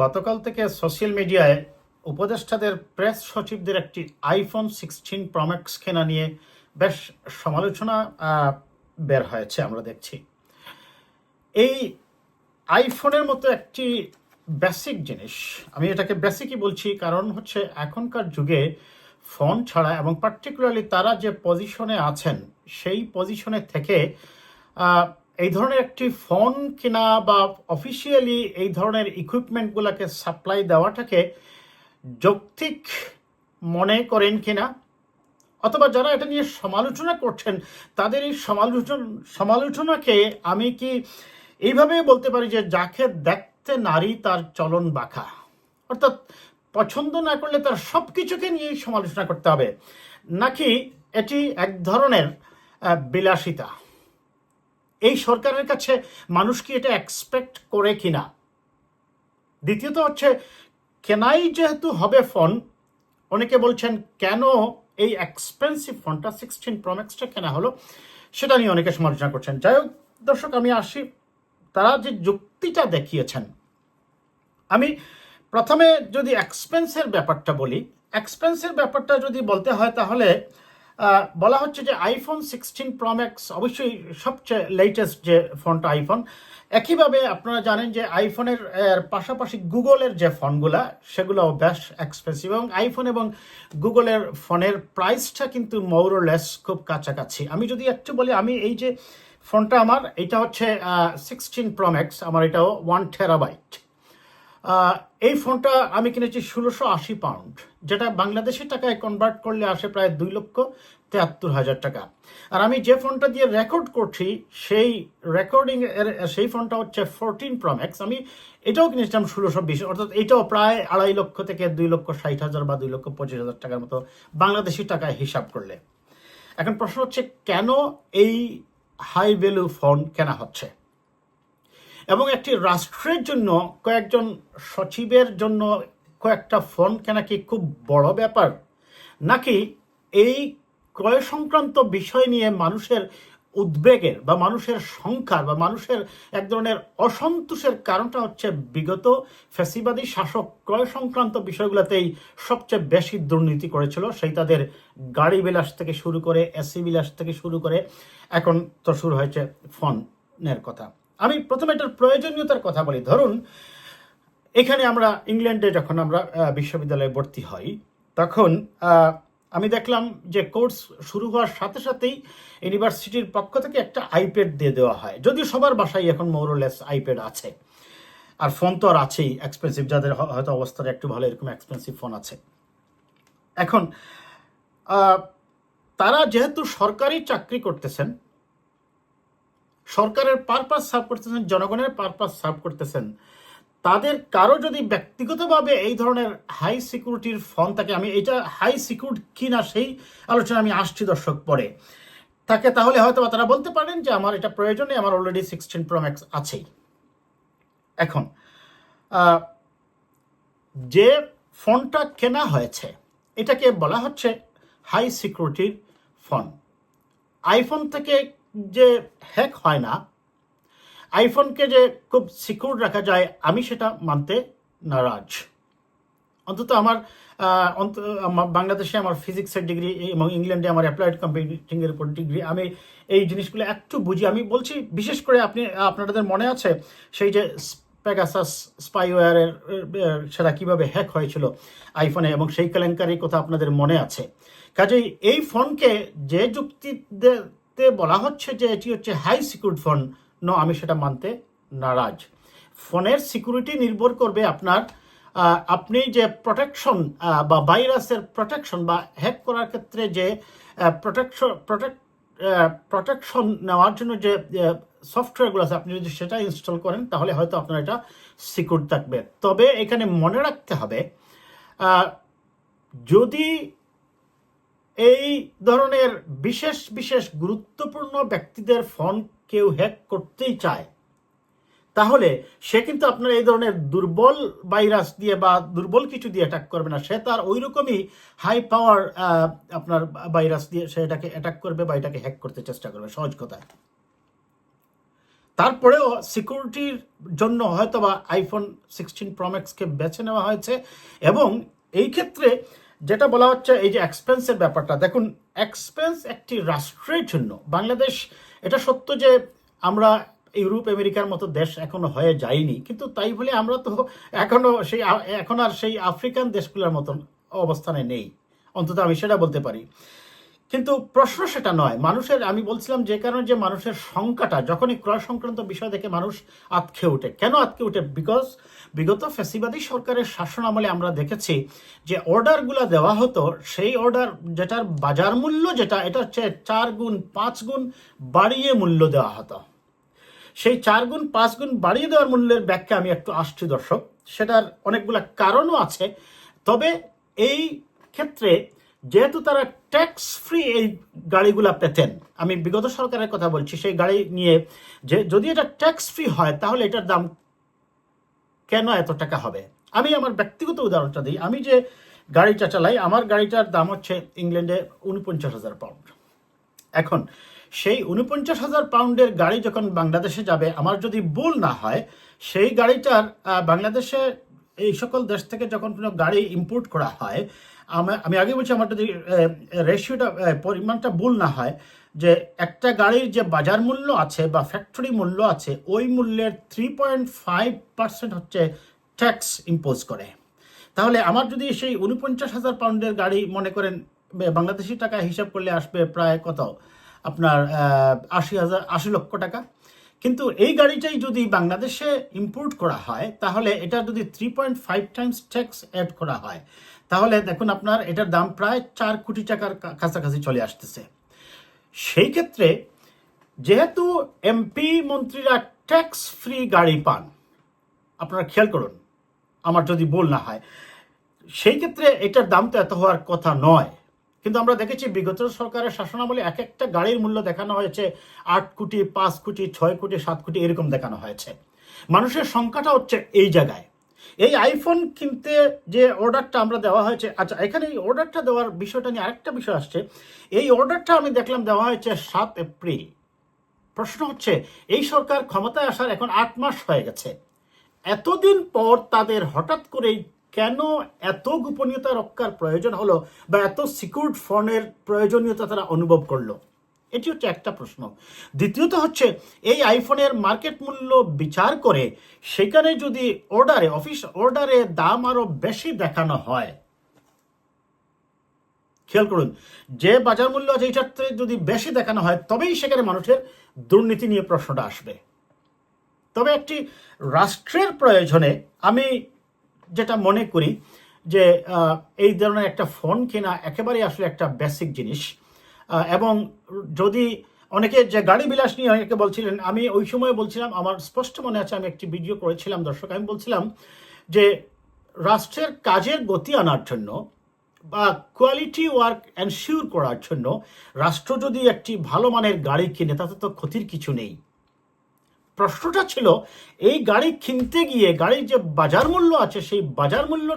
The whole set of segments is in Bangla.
গতকাল থেকে সোশ্যাল মিডিয়ায় উপদেষ্টাদের প্রেস সচিবদের একটি আইফোন সিক্সটিন প্রম্যাক্স কেনা নিয়ে বেশ সমালোচনা বের হয়েছে, আমরা দেখছি। এই আইফোনের মতো একটি বেসিক জিনিস, আমি এটাকে বেসিকই বলছি, কারণ হচ্ছে এখনকার যুগে ফোন ছাড়া এবং পার্টিকুলারলি তারা যে পজিশনে আছেন, সেই পজিশনে থেকে এই ধরনের একটি ফোন কেনা বা অফিসিয়ালি এই ধরনের ইকুইপমেন্টগুলোকে সাপ্লাই দেওয়াটাকে যৌক্তিক মনে করেন কিনা? অথবা যারা এটা নিয়ে সমালোচনা করছেন, তাদের এই সমালোচন, সমালোচনাকে আমি কি এইভাবে বলতে পারি যে যাকে দেখতে নারী তার চলন বাঁকা? অর্থাৎ পছন্দ না করলে তার সব কিছুকে নিয়েই সমালোচনা করতে হবে। নাকি এটি এক ধরনের বিলাসিতা? এই সরকারের কাছে মানুষ কি এটা এক্সপেক্ট করে কিনা? দ্বিতীয়ত হচ্ছে কেনাই যেহেতু হবে ফোন অনেকে বলছেন, কেন এই এক্সপেন্সিভ ফোনটা সিক্সটিন প্রোম্যাক্সটা কেনা হলো, সেটা নিয়ে অনেকে সমালোচনা করছেন। যাই হোক, দর্শক, আমি আসি, তারা যে যুক্তিটা দেখিয়েছেন। আমি প্রথমে যদি এক্সপেন্সের ব্যাপারটা বলি এক্সপেন্সের ব্যাপারটা যদি বলতে হয় তাহলে বলা হচ্ছে যে আইফোন সিক্সটিন প্রম্যাক্স অবশ্যই সবচেয়ে লেটেস্ট যে ফোনটা আইফোন একইভাবে আপনারা জানেন যে আইফোনের পাশাপাশি গুগলের যে ফোনগুলা সেগুলো বেশ এক্সপেন্সিভ এবং আইফোন এবং গুগলের ফোনের প্রাইসটা কিন্তু মৌরলেস খুব কাছাকাছি। আমি যদি একটু বলি আমি এই যে ফোনটা আমার এটা হচ্ছে সিক্সটিন প্রম্যাক্স আমার এটাও ওয়ান টেরাবাইট আহ, এই ফোনটা আমি কিনেছি ষোলোশো আশি পাউন্ড, যেটা বাংলাদেশি টাকায় কনভার্ট করলে আসে প্রায় দুই লক্ষ তেহাত্তর হাজার টাকা। আর আমি যে ফোনটা দিয়ে রেকর্ড করছি, সেই রেকর্ডিং এর, সেই ফোনটা হচ্ছে ফোরটিন প্রম্যাক্স আমি এটাও কিনেছিলাম ষোলোশো বিশ, অর্থাৎ এটাও প্রায় আড়াই লক্ষ থেকে দুই লক্ষ ষাট হাজার বা দুই লক্ষ পঁচিশ হাজার টাকার মতো বাংলাদেশি টাকায় হিসাব করলে। এখন প্রশ্ন হচ্ছে, কেন এই হাই ভ্যালু ফোন কেনা হচ্ছে? এবং একটি রাষ্ট্রের জন্য, কয়েকজন সচিবের জন্য কয়েকটা ফোন কেনা কি খুব বড় ব্যাপার। নাকি এই ক্রয় সংক্রান্ত বিষয় নিয়ে মানুষের উদ্বেগের বা মানুষের সংখ্যার বা মানুষের এক ধরনের অসন্তোষের কারণটা হচ্ছে বিগত ফ্যাসিবাদী শাসক ক্রয় সংক্রান্ত বিষয়গুলোতেই সবচেয়ে বেশি দুর্নীতি করেছিল। সেই তাদের গাড়ি বিলাস থেকে শুরু করে, এসি বিলাস থেকে শুরু করে, এখন তো শুরু হয়েছে ফোনের কথা। আমি প্রথমে এটার প্রয়োজনীয়তার কথা বলি। ধরুন, এখানে আমরা ইংল্যান্ডে যখন আমরা বিশ্ববিদ্যালয়ে ভর্তি হই, তখন আমি দেখলাম যে কোর্স শুরু হওয়ার সাথে সাথেই ইউনিভার্সিটির পক্ষ থেকে একটা আইপ্যাড দিয়ে দেওয়া হয়। যদিও সবার বাসায় এখন মোরলেস আইপ্যাড আছে। আর ফোন তো আর আছেই এক্সপেন্সিভ যাদের হয়তো অবস্থাটা একটু ভালো, এরকম এক্সপেন্সিভ ফোন আছে। এখন তারা যেহেতু সরকারি চাকরি করতেছেন সরকারের পারপাস সার্ভ করতেছেন, জনগণের পারপাস সার্ভ করতেছেন। তাদের কারও যদি ব্যক্তিগতভাবে এই ধরনের হাই সিকিউরিটির ফোন থাকে, আমি এটা হাই সিকিউর কি না সেই আলোচনা আমি আসছি দর্শক পরে। থাকে তাহলে হয়তো তারা বলতে পারেন যে আমার এটা প্রয়োজনে আমার অলরেডি সিক্সটিন প্রোম্যাক্স আছেই। এখন যে ফোনটা কেনা হয়েছে, এটাকে বলা হচ্ছে হাই সিকিউরিটির ফোন আইফোন থেকে যে হ্যাক হয় না আইফোনকে যে খুব সিকিউর রাখা যায়, আমি সেটা মানতে নারাজ। অন্তত আমার বাংলাদেশে আমার ফিজিক্সের ডিগ্রি এবং ইংল্যান্ডে আমার অ্যাপ্লাইড কম্পিউটিং এর উপর ডিগ্রি আমি এই জিনিসগুলো একটু বুঝি। আমি বলছি, বিশেষ করে আপনি, আপনাদের মনে আছে সেই যে প্যাগাসাস স্পাইওয়ারের সেটা কীভাবে হ্যাক হয়েছিল আইফোনে এবং সেই কেলেঙ্কারির কথা আপনাদের মনে আছে। কাজেই এই ফোনকে যে যুক্তিতে বলা হচ্ছে যে এটি হচ্ছে হাই সিকিউর ফোন। ন, আমি সেটা মানতে নারাজ। ফোনের সিকিউরিটি নির্ভর করবে আপনার আপনি যে প্রোটেকশন বা ভাইরাসের প্রোটেকশন বা হ্যাক করার ক্ষেত্রে যে প্রোটেকশন প্রোটেক্ট প্রোটেকশন নেওয়ার জন্য যে সফটওয়্যারগুলো আছে, আপনি যদি সেটা ইনস্টল করেন, তাহলে হয়তো আপনার এটা সিকিউর থাকবে। তবে এখানে মনে রাখতে হবে যদি এই ধরনের বিশেষ বিশেষ গুরুত্বপূর্ণ ব্যক্তিদের ফোন কেউ হ্যাক করতেই চায়। তাহলে সে কিন্তু আপনার এই ধরনের দুর্বল ভাইরাস দিয়ে বা দুর্বল কিছু দিয়ে অ্যাটাক করবে না। সে তার ওই রকমই হাই পাওয়ার আপনার ভাইরাস দিয়ে সে এটাকে অ্যাটাক করবে বা এটাকে হ্যাক করতে চেষ্টা করবে সহজ কথায়। তারপরেও সিকিউরিটির জন্য হয়তো বা আইফোন সিক্সটিন প্রোম্যাক্সকে বেছে নেওয়া হয়েছে এবং এই ক্ষেত্রে যেটা বলা হচ্ছে এই যে এক্সপেন্সের ব্যাপারটা, দেখুন এক্সপেন্স একটি রাষ্ট্রের জন্য। বাংলাদেশ, এটা সত্য যে আমরা ইউরোপ, আমেরিকার মতো দেশ এখনও হয়ে যায়নি, কিন্তু তাই বলে আমরা তো এখনও সেই, এখন আর সেই আফ্রিকান দেশগুলোর মতন অবস্থানে নেই। অন্তত আমি সেটা বলতে পারি। কিন্তু প্রশ্ন সেটা নয়। মানুষের, আমি বলছিলাম যে কারণে যে মানুষের সংখ্যাটা, যখনই ক্রয় সংক্রান্ত বিষয় দেখে মানুষ আতকে ওঠে। কেন আতকে ওঠে? বিকজ বিগত ফেসিবাদী সরকারের শাসন আমলে আমরা দেখেছি যে অর্ডারগুলো দেওয়া হতো, সেই অর্ডার যেটার বাজার মূল্য যেটা, এটা হচ্ছে চার গুণ পাঁচ গুণ বাড়িয়ে মূল্য দেওয়া হতো। সেই চার গুণ পাঁচ গুণ বাড়িয়ে দেওয়ার মূল্যের ব্যাখ্যা আমি একটু আসছি দর্শক। সেটার অনেকগুলো কারণও আছে। তবে এই ক্ষেত্রে যেহেতু তারা ট্যাক্স ফ্রি এই গাড়িগুলো পেতেন, আমি বিগত সরকারের কথা বলছি, সেই গাড়ি নিয়ে যে যদি এটা ট্যাক্স ফ্রি হয়, তাহলে এটার দাম কেন এত টাকা হবে? আমি আমার ব্যক্তিগত উদাহরণটা দিই। আমি যে গাড়িটা চালাই, আমার গাড়িটার দাম হচ্ছে ইংল্যান্ডে উনপঞ্চাশ হাজার পাউন্ড এখন, সেই উনপঞ্চাশ হাজার পাউন্ডের গাড়ি যখন বাংলাদেশে যাবে, আমার যদি ভুল না হয়, সেই গাড়িটার বাংলাদেশে এই সকল দেশ থেকে যখন কোনো গাড়ি ইম্পোর্ট করা হয় আমা- আমি আগে বলছি আমার যদি রেশিওটা পরিমাণটা ভুল না হয়, যে একটা গাড়ির যে বাজার মূল্য আছে বা ফ্যাক্টরি মূল্য আছে, ওই মূল্যের থ্রি পয়েন্ট ফাইভ পার্সেন্ট হচ্ছে ট্যাক্স ইম্পোজ করে। তাহলে আমার যদি সেই উনপঞ্চাশ হাজার পাউন্ডের গাড়ি মনে করেন বাংলাদেশি টাকা হিসাব করলে আসবে প্রায় কত? আপনার আশি হাজার, আশি লক্ষ টাকা। কিন্তু এই গাড়িটাই যদি বাংলাদেশে ইম্পোর্ট করা হয়, তাহলে এটা যদি three point five times tax add করা হয়, তাহলে দেখুন আপনার এটার দাম প্রায় চার কোটি টাকার কাছাকাছি চলে আসতেছে। সেই ক্ষেত্রে যেহেতু এমপি মন্ত্রীরা ট্যাক্স ফ্রি গাড়ি পান, আপনারা খেয়াল করুন, আমার যদি ভুল না হয়, সেই ক্ষেত্রে এটার দাম তো এত হওয়ার কথা নয়। কিন্তু আমরা দেখেছি বিগত সরকারের শাসনামলে এক একটা গাড়ির মূল্য দেখানো হয়েছে। আট কোটি, পাঁচ কোটি, ছয় কোটি, সাত কোটি এরকম দেখানো হয়েছে। মানুষের সংখ্যাটা হচ্ছে এই জায়গায়। এই আইফোন কিনতে যে অর্ডারটা আমরা দেওয়া হয়েছে আচ্ছা এখানে এই অর্ডারটা দেওয়ার বিষয়টা নিয়ে আরেকটা বিষয় আসছে। এই অর্ডারটা আমি দেখলাম দেওয়া হয়েছে সাত এপ্রিল। প্রশ্ন হচ্ছে, এই সরকার ক্ষমতায় আসার এখন আট মাস হয়ে গেছে। এতদিন পর তাদের হঠাৎ করেই কেন এত গোপনীয়তা রক্ষার প্রয়োজন হলো বা এত সিকিউরড ফোনের প্রয়োজনীয়তা তারা অনুভব করল? এটি হচ্ছে একটা প্রশ্ন। দ্বিতীয়ত হচ্ছে, এই আইফোনের মার্কেট মূল্য বিচার করে সেখানে যদি অর্ডারে অফিস অর্ডারে দাম আরও বেশি দেখানো হয়। খেয়াল করুন, যে বাজার মূল্য আছে এইটার যদি বেশি দেখানো হয়, তবেই সেখানে মানুষের দুর্নীতি নিয়ে প্রশ্নটা আসবে। তবে একটি রাষ্ট্রের প্রয়োজনে আমি যেটা মনে করি যে এই ধরনের একটা ফোন কেনা একেবারে আসলে একটা বেসিক জিনিস। এবং যদি অনেকে যে গাড়ি বিলাস নিয়ে অনেকে বলছিলেন, আমি ওই সময় বলছিলাম, আমার স্পষ্ট মনে আছে, আমি একটি ভিডিও করেছিলাম, দর্শক, আমি বলছিলাম যে, রাষ্ট্রের কাজের গতি আনার জন্য বা কোয়ালিটি ওয়ার্ক এনশিওর করার জন্য রাষ্ট্র যদি একটি ভালো মানের গাড়ি কিনে, তাতে তো ক্ষতির কিছু নেই। প্রশ্নটা ছিল, এই গাড়ি কিনতে গিয়ে গাড়ির যে বাজার মূল্য আছে, সেই বাজার মূল্য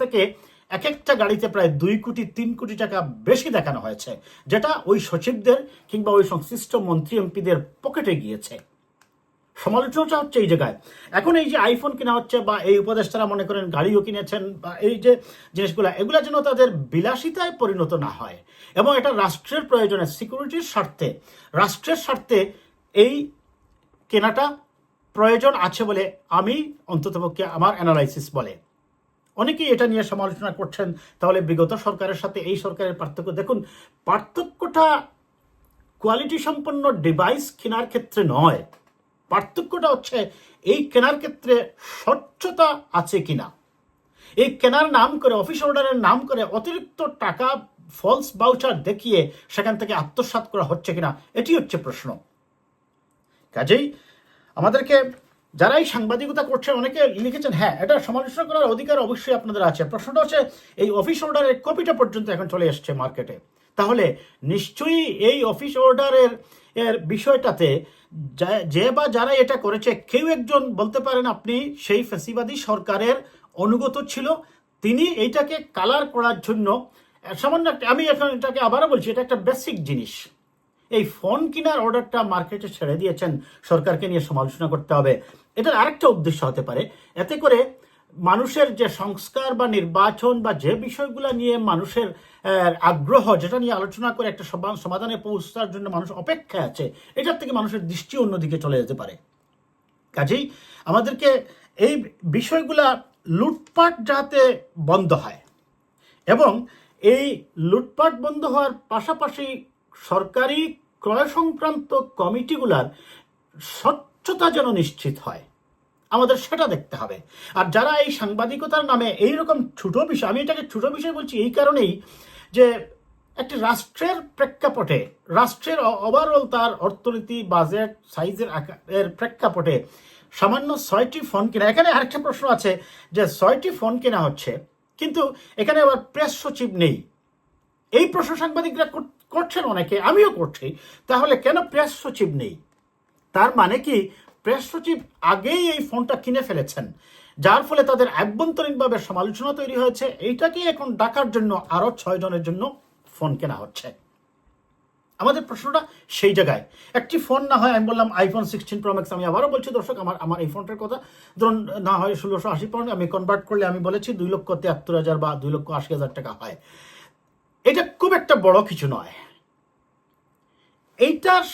থেকে এক একটা গাড়িতে প্রায় দুই কোটি, তিন কোটি টাকা বেশি দেখানো হয়েছে, যেটা ওই সচিবদের কিংবা ওই সংশ্লিষ্ট মন্ত্রী এমপিদের পকেটে গিয়েছে। সমালোচনাটা হচ্ছে এই জায়গায়। এখন এই যে আইফোন কেনা হচ্ছে বা এই উপদেষ্টারা মনে করেন গাড়িও কিনেছেন বা এই যে জিনিসগুলো, এগুলো যেন তাদের বিলাসিতায় পরিণত না হয়। এবং এটা রাষ্ট্রের প্রয়োজনে সিকিউরিটির স্বার্থে, রাষ্ট্রের স্বার্থে এই কেনাটা প্রয়োজন আছে বলে আমি অন্ততপক্ষে আমার অ্যানালাইসিস বলে। অনেকেই এটা নিয়ে সমালোচনা করছেন, তাহলে বিগত সরকারের সাথে এই সরকারের পার্থক্য। দেখুন, পার্থক্যটা কোয়ালিটি সম্পন্ন ডিভাইস কেনার ক্ষেত্রে নয়। পার্থক্যটা হচ্ছে এই কেনার ক্ষেত্রে স্বচ্ছতা আছে কিনা। এই কেনার নাম করে অফিস অর্ডারের নাম করে অতিরিক্ত টাকা ফলস বাউচার দেখিয়ে সেখান থেকে আত্মসাৎ করা হচ্ছে কিনা, এটি হচ্ছে প্রশ্ন। কাজেই আমাদেরকে যারাই সাংবাদিকতা করছে, অনেকে লিখেছেন হ্যাঁ এটা সমালোচনা করার অধিকার অবশ্যই আপনাদের আছে। প্রশ্নটা হচ্ছে, এই অফিস অর্ডারের কপিটা পর্যন্ত এখন চলে এসছে মার্কেটে তাহলে নিশ্চয়ই এই অফিস অর্ডারের এর বিষয়টাতে যে বা যারা এটা করেছে, কেউ একজন বলতে পারেন আপনি সেই ফেসিবাদী সরকারের অনুগত ছিল, তিনি এইটাকে কালার করার জন্য, সামান্য আমি এখন এটাকে আবারও বলছি, এটা একটা বেসিক জিনিস। এই ফোন কেনার অর্ডারটা মার্কেটে ছেড়ে দিয়েছেন সরকারকে নিয়ে সমালোচনা করতে হবে। এটার আরেকটা উদ্দেশ্য হতে পারে। এতে করে মানুষের যে সংস্কার বা নির্বাচন বা যে বিষয়গুলো নিয়ে মানুষের আগ্রহ, যেটা নিয়ে আলোচনা করে একটা সমাধানে পৌঁছার জন্য মানুষ অপেক্ষায় আছে, এটার থেকে মানুষের দৃষ্টি অন্যদিকে চলে যেতে পারে। কাজেই আমাদেরকে এই বিষয়গুলা লুটপাট যাতে বন্ধ হয় এবং এই লুটপাট বন্ধ হওয়ার পাশাপাশি সরকারি ক্রয় সংক্রান্ত কমিটিগুলার স্বচ্ছতা যেন নিশ্চিত হয়। আমাদের সেটা দেখতে হবে। আর যারা এই সাংবাদিকতার নামে এই রকম ছোট বিষয়, আমি এটাকে ছোট বিষয় বলছি এই কারণেই যে একটি রাষ্ট্রের প্রেক্ষাপটে, রাষ্ট্রের ওভারঅল তার অর্থনীতি বাজেট সাইজের আকারের প্রেক্ষাপটে সামান্য ছয়টি ফোন কেনা। এখানে আরেকটা প্রশ্ন আছে যে ছয়টি ফোন কেনা হচ্ছে, কিন্তু এখানে আবার প্রেস সচিব নেই। এই প্রশ্ন সাংবাদিকরা কর- করছেন অনেকে, আমিও করছি। তাহলে কেন প্রেস সচিব নেই? তার মানে কি, প্রেস সচিব আগেই এই ফোনটা কিনে ফেলেছেন, যার ফলে তাদের আভ্যন্তরীণভাবে সমালোচনা তৈরি হয়েছে। এইটাকে এখন ডাকার জন্য আরও ছয় জনের জন্য ফোন কেনা হচ্ছে। আমাদের প্রশ্নটা সেই জায়গায়। একটি ফোন না হয়, আমি বললাম আইফোন সিক্সটিন প্রোম্যাক্স আমি আবারও বলছি দর্শক, আমার আমার এই ফোনটার কথা। ধরুন, না হয় ষোলোশো আশি পাউন্ড আমি কনভার্ট করলে আমি বলেছি দুই লক্ষ তিয়াত্তর হাজার বা দুই লক্ষ আশি হাজার টাকা হয়। এটা খুব একটা বড় কিছু নয়। এইটার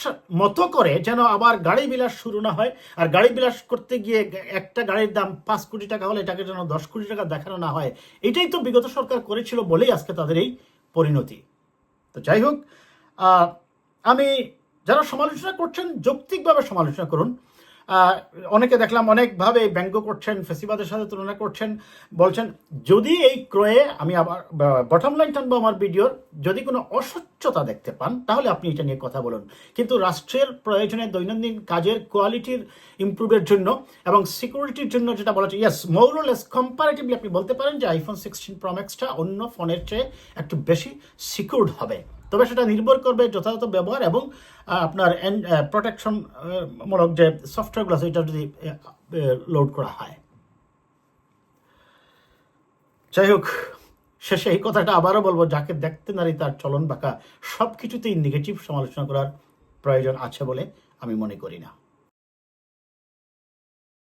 মতো করে যেন আবার গাড়ি বিলাস শুরু না হয় আর গাড়ি বিলাস করতে গিয়ে একটা গাড়ির দাম পাঁচ কোটি টাকা হলে এটাকে যেন দশ কোটি টাকা দেখানো না হয়, এটাই তো বিগত সরকার করেছিল বলেই আজকে তাদের এই পরিণতি। তো যাই হোক আমি যারা সমালোচনা করছেন, যৌক্তিকভাবে সমালোচনা করুন অনেকে দেখলাম অনেকভাবে ব্যঙ্গ করছেন, ফেসিবাদের সাথে তুলনা করছেন, বলছেন, যদি এই ক্রয়ে আমি আবার বটম লাইন টানবো আমার ভিডিওর, যদি কোনো অস্বচ্ছতা দেখতে পান, তাহলে আপনি এটা নিয়ে কথা বলুন। কিন্তু রাষ্ট্রের প্রয়োজনে দৈনন্দিন কাজের কোয়ালিটির ইমপ্রুভের জন্য এবং সিকিউরিটির জন্য যেটা বলা যায় ইয়েস মোরলেস কম্পারেটিভলি আপনি বলতে পারেন যে আইফোন সিক্সটিন প্রম্যাক্সটা অন্য ফোনের চেয়ে একটু বেশি সিকিউরড হবে। তবে সেটা নির্ভর করবে যথাযথ ব্যবহার এবং আপনার প্রোটেকশন মূলক যে সফটওয়্যারগুলো আছে এটা যদি লোড করা হয়। যাই হোক, শেষে এই কথাটা আবারও বলব, যাকে দেখতে নারী তার চলন বাঁকা সব কিছুতেই নেগেটিভ সমালোচনা করার প্রয়োজন আছে বলে আমি মনে করি না।